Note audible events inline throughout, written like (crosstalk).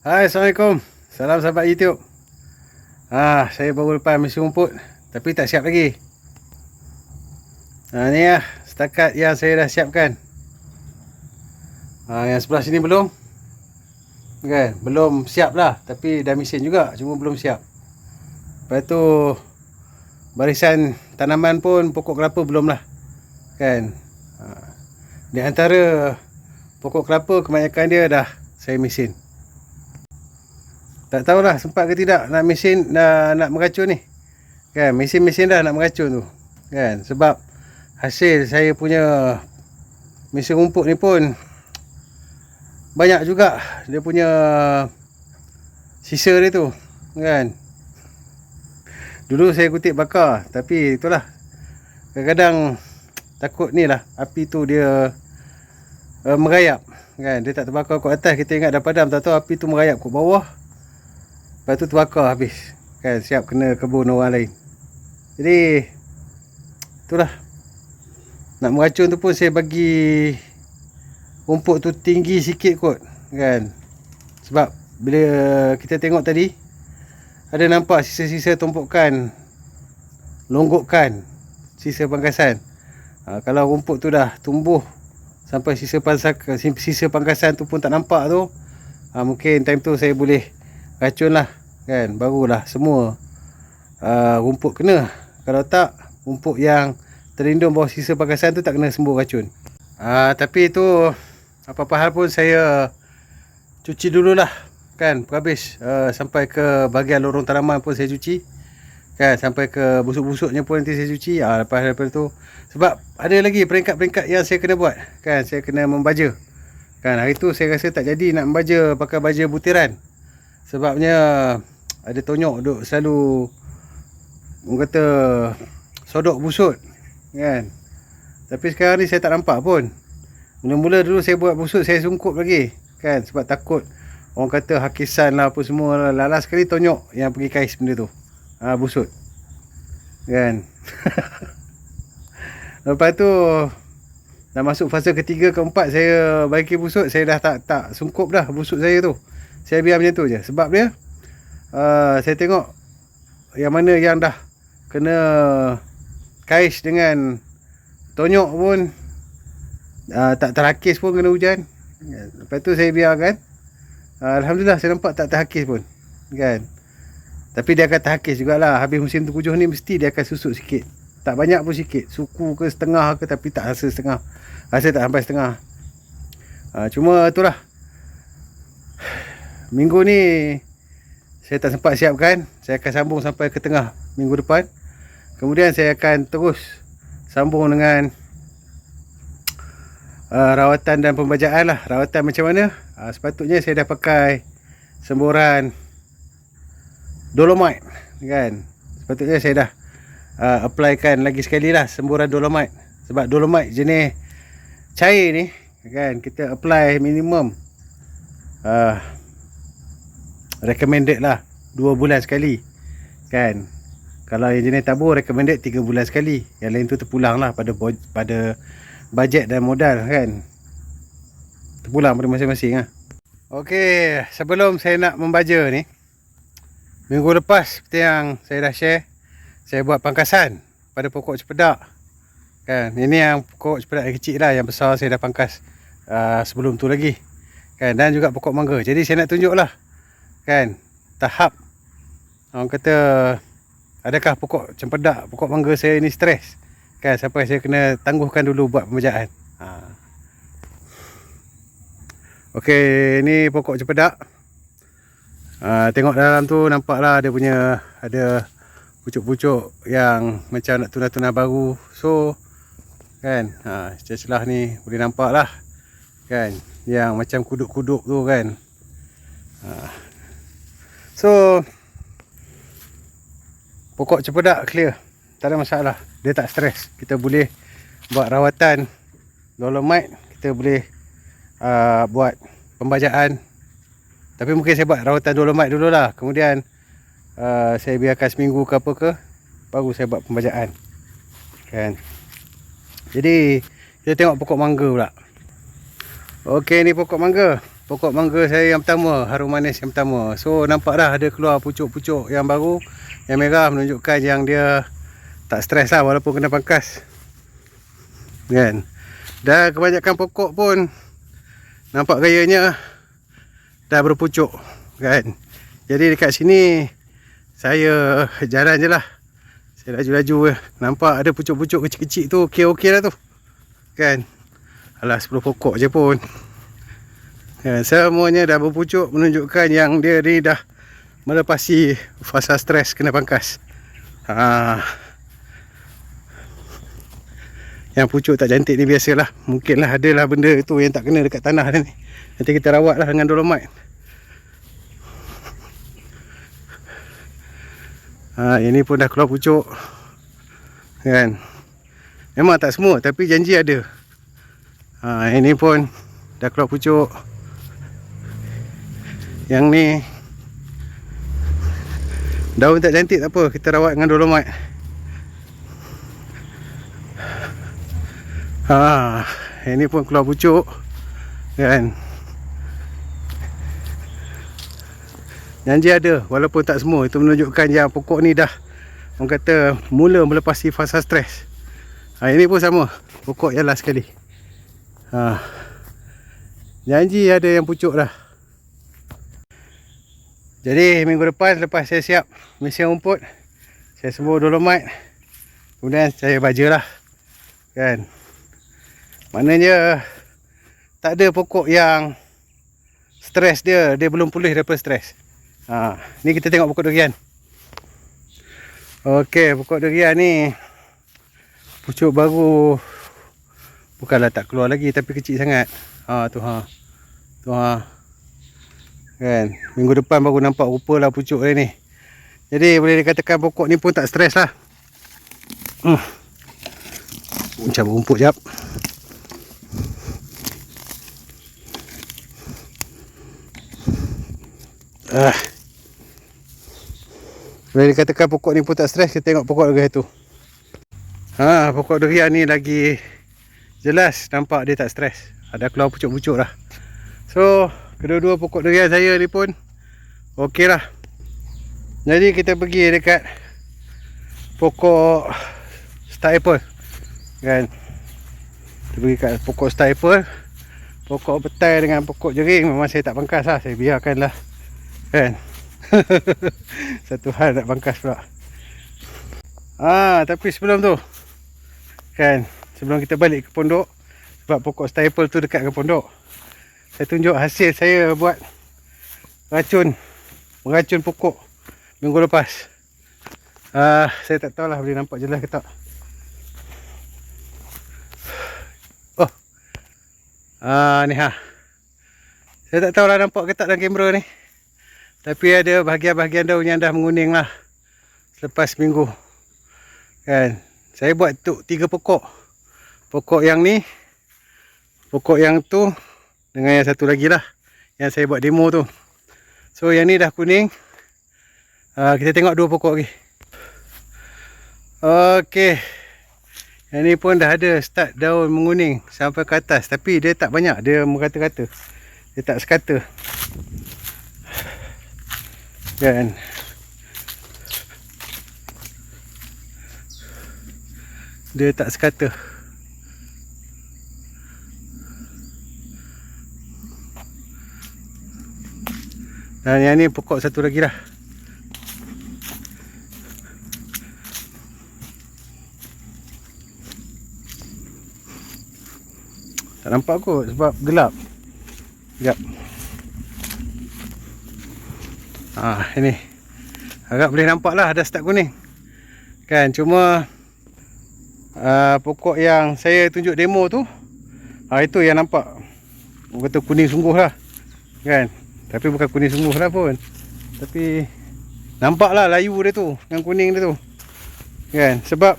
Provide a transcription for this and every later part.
Hai, Assalamualaikum. Salam sahabat YouTube. Ah, saya baru lepas mesin rumput tapi tak siap lagi. Ha ni lah setakat yang saya dah siapkan. Ha yang sebelah sini belum. Kan? Belum siap lah tapi dah mesin juga cuma belum siap. Lepas tu barisan tanaman pun pokok kelapa belum lah. Kan? Ha. Di antara pokok kelapa kebanyakan dia dah saya mesin. Tak tahulah sempat ke tidak nak mesin nak, nak meracun ni. Kan, mesin-mesin dah nak meracun tu. Kan, sebab hasil saya punya mesin rumput ni pun banyak juga dia punya sisa dia tu. Kan. Dulu saya kutip bakar tapi itulah kadang-kadang takut ni lah api tu dia uh, merayap kan dia tak terbakar kat atas kita ingat dah padam tak tahu api tu merayap kat bawah Lepas tu terbakar habis. Kan siap kena kebun orang lain. Jadi Itulah. Nak meracun tu pun saya bagi Rumput tu tinggi sikit kot Kan. Sebab Bila kita tengok tadi Ada nampak sisa-sisa tumpukan Longgokkan Sisa pangkasan. Ha, Kalau rumput tu dah tumbuh Sampai sisa pangkasan, sisa pangkasan tu pun tak nampak tu ha, Mungkin time tu saya boleh racun lah kan barulah semua uh, rumput kena. Kalau tak rumput yang terlindung bawah sisa pakasan tu tak kena sembuh racun. Uh, tapi tu apa-apa hal pun saya cuci dululah kan habis uh, sampai ke bahagian lorong tanaman pun saya cuci. Kan sampai ke busuk-busuknya pun nanti saya cuci. Uh, lepas lepas tu sebab ada lagi peringkat-peringkat yang saya kena buat kan saya kena membaja. Kan hari tu saya rasa tak jadi nak membaja pakai baja butiran. Sebabnya ada tonyok duk selalu orang kata sodok busut kan. Tapi sekarang ni saya tak nampak pun. Mula-mula dulu saya buat busut saya sungkup lagi kan sebab takut orang kata hakisan lah apa semua lalas sekali tonyok yang pergi kais benda tu. Ha, busut. Kan. (laughs) Lepas tu dah masuk fasa ketiga keempat saya bagi busut saya dah tak tak sungkup dah busut saya tu. Saya biar macam tu je Sebab dia uh, Saya tengok Yang mana yang dah Kena Kais dengan Tonyok pun. Uh, Tak terhakis pun kena hujan. Lepas tu saya biarkan. Uh, Alhamdulillah saya nampak tak terhakis pun Kan? Tapi dia akan terhakis jugalah. Habis musim terkujuh ni Mesti dia akan susut sikit. Tak banyak pun sikit. Suku ke setengah ke Tapi tak rasa setengah. Rasa tak sampai setengah. Uh, Cuma itulah. (sighs) Minggu ni saya tak sempat siapkan. Saya akan sambung sampai ke tengah minggu depan. Kemudian saya akan terus sambung dengan uh, rawatan dan pembajaan lah. Rawatan macam mana? Uh, sepatutnya saya dah pakai semburan dolomite kan. Sepatutnya saya dah uh, applykan lagi sekali lah semburan dolomite. Sebab dolomite jenis cair ni kan kita apply minimum uh, recommended lah. 2 bulan sekali. Kan? Kalau yang jenis tabur recommended 3 bulan sekali. Yang lain tu terpulang lah pada pada bajet dan modal kan? Terpulang pada masing-masing lah. Ok sebelum saya nak membaja ni minggu lepas seperti yang saya dah share saya buat pangkasan pada pokok cepedak. Kan? Ini yang pokok cepedak yang kecil lah yang besar saya dah pangkas uh, sebelum tu lagi. Kan? Dan juga pokok mangga. Jadi saya nak tunjuk lah kan tahap orang kata adakah pokok cempedak pokok mangga saya ni stres kan sampai saya kena tangguhkan dulu buat pembejaan ha. Okey, ni pokok cempedak. Ha, tengok dalam tu nampaklah dia punya ada pucuk-pucuk yang macam nak tuna-tuna baru. So kan, ha celah ni boleh nampaklah kan yang macam kuduk-kuduk tu kan. Ha, So Pokok cepedak clear? Tak ada masalah. Dia tak stres Kita boleh Buat rawatan Dolomite. Kita boleh uh, Buat Pembajaan Tapi mungkin saya buat rawatan dolomite dulu lah Kemudian uh, Saya biarkan seminggu ke apa ke Baru saya buat pembajaan Kan? Jadi Kita tengok pokok mangga pula. Okey ni pokok mangga pokok mangga saya yang pertama, harum manis yang pertama. So nampak dah ada keluar pucuk-pucuk yang baru yang merah menunjukkan yang dia tak stres lah walaupun kena pangkas. Kan? Dan kebanyakan pokok pun nampak gayanya dah berpucuk kan. Jadi dekat sini saya jalan je lah. Saya laju-laju je. Nampak ada pucuk-pucuk kecil-kecil tu okey-okey lah tu. Kan? Alah 10 pokok je pun. Kan? Semuanya dah berpucuk menunjukkan yang dia ni dah melepasi fasa stres kena pangkas. Ha. Yang pucuk tak cantik ni biasalah. Mungkinlah adalah benda tu yang tak kena dekat tanah ni. Nanti kita rawat lah dengan dolomite. Ha, ini pun dah keluar pucuk. Kan? Memang tak semua tapi janji ada. Ha, ini pun dah keluar pucuk. Yang ni daun tak cantik tak apa, kita rawat dengan dolomite. Ha, ini pun keluar pucuk. Kan? Janji ada walaupun tak semua itu menunjukkan yang pokok ni dah orang kata mula melepasi fasa stres. Ha, ini pun sama. Pokok yang last sekali. Ha. Janji ada yang pucuk dah. Jadi minggu depan lepas saya siap mesin rumput, saya sembuh dolomite. Kemudian saya baja lah. Kan. Maknanya tak ada pokok yang stres dia, dia belum pulih daripada stres. Ha, ni kita tengok pokok durian. Okey, pokok durian ni pucuk baru bukanlah tak keluar lagi tapi kecil sangat. Ha tu ha. Tu ha. Kan, minggu depan baru nampak rupa lah pucuk dia ni. Jadi boleh dikatakan pokok ni pun tak stres lah. Hmm. Macam rumput jap. Ah. Boleh dikatakan pokok ni pun tak stres Kita tengok pokok durian tu ha, Pokok durian ni lagi Jelas nampak dia tak stres Ada keluar pucuk-pucuk lah So Kedua-dua pokok durian saya ni pun Okey lah. Jadi kita pergi dekat Pokok Star apple Kan? Kita pergi kat pokok star apple. Pokok petai dengan pokok jering Memang saya tak pangkas lah. Saya biarkan lah Kan? (laughs) Satu hal nak bangkas pula. Ah, Tapi sebelum tu Kan? Sebelum kita balik ke pondok Sebab pokok staple tu dekat ke pondok Saya tunjuk hasil saya buat Racun. Meracun pokok Minggu lepas. Ah, Saya tak tahulah boleh nampak jelas ke tak. Oh. Ah, Ni ha. Saya tak tahulah nampak ke tak dalam kamera ni. Tapi ada bahagian-bahagian daun yang dah menguning lah Selepas minggu. Kan? Saya buat tu tiga pokok. Pokok yang ni Pokok yang tu Dengan yang satu lagi lah Yang saya buat demo tu. So yang ni dah kuning. Uh, Kita tengok dua pokok lagi. Okay Yang ni pun dah ada start daun menguning Sampai ke atas. Tapi dia tak banyak Dia merata-rata. Dia tak sekata. Kan. Dia tak sekata. Dan yang ni pokok satu lagi lah. Tak nampak kot sebab gelap. Sekejap. Ha, ini. Agak boleh nampak lah dah start kuning. Kan, cuma uh, pokok yang saya tunjuk demo tu, ha, itu yang nampak. Kata kuning sungguh lah. Kan, tapi bukan kuning sungguh lah pun. Tapi nampak lah layu dia tu, yang kuning dia tu. Kan, sebab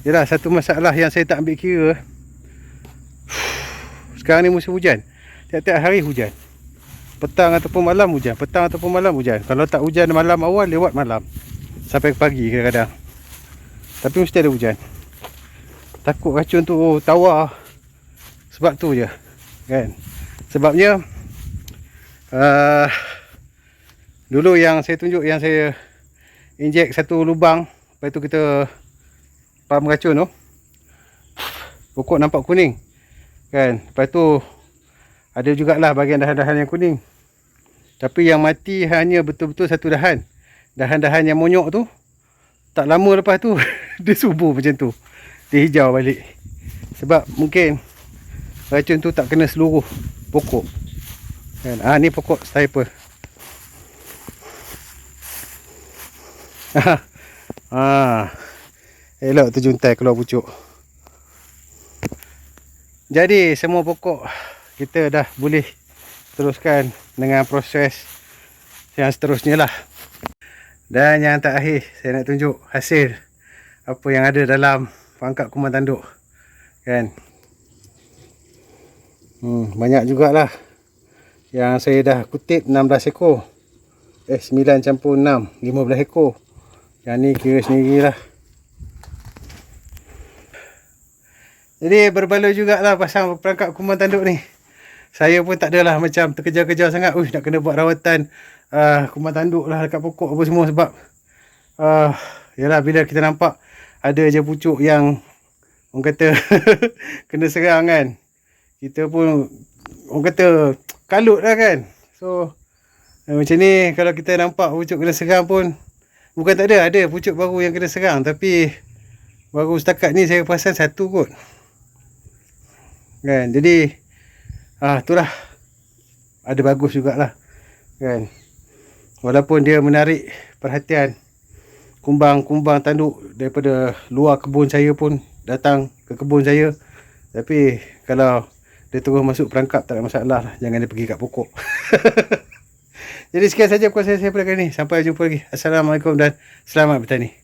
Yalah, satu masalah yang saya tak ambil kira. (sighs) Sekarang ni musim hujan. Tiap-tiap hari hujan. Petang ataupun malam hujan. Petang ataupun malam hujan. Kalau tak hujan malam awal lewat malam. Sampai pagi kadang-kadang. Tapi mesti ada hujan. Takut racun tu tawar. Sebab tu je. Kan? Sebabnya uh, dulu yang saya tunjuk yang saya injek satu lubang lepas tu kita pam racun tu. Pokok nampak kuning kan? Lepas tu ada jugalah bahagian dahan-dahan yang kuning. Tapi yang mati hanya betul-betul satu dahan. Dahan-dahan yang monyok tu tak lama lepas tu (laughs) dia subur macam tu. Dia hijau balik. Sebab mungkin racun tu tak kena seluruh pokok kan? Ah ni pokok sniper (laughs) ah. Elok tu juntai keluar pucuk. Jadi semua pokok kita dah boleh teruskan dengan proses yang seterusnya lah. Dan yang terakhir saya nak tunjuk hasil apa yang ada dalam pangkat kuman tanduk. Kan? Hmm, banyak jugalah yang saya dah kutip 16 ekor. Eh 9 campur 6 15 ekor. Yang ni kira sendirilah. Jadi berbaloi jugalah pasal perangkap kuman tanduk ni. Saya pun tak adalah macam terkejar-kejar sangat. Uish, nak kena buat rawatan uh, kuman tanduk lah dekat pokok apa semua sebab uh, yalah bila kita nampak ada je pucuk yang orang kata (laughs) kena serang kan. Kita pun orang kata kalut lah kan. So uh, macam ni kalau kita nampak pucuk kena serang pun bukan tak ada ada pucuk baru yang kena serang. Tapi baru setakat ni saya perasan satu kot. Kan? Jadi ah itulah. Ada bagus jugalah. Kan? Walaupun dia menarik perhatian kumbang-kumbang tanduk daripada luar kebun saya pun datang ke kebun saya. Tapi kalau dia terus masuk perangkap tak ada masalah lah. Jangan dia pergi kat pokok. (laughs) Jadi sekian saja kuasa saya pada kali ni sampai jumpa lagi. Assalamualaikum dan selamat bertani